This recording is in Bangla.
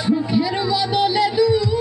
সুখের বদলে দূর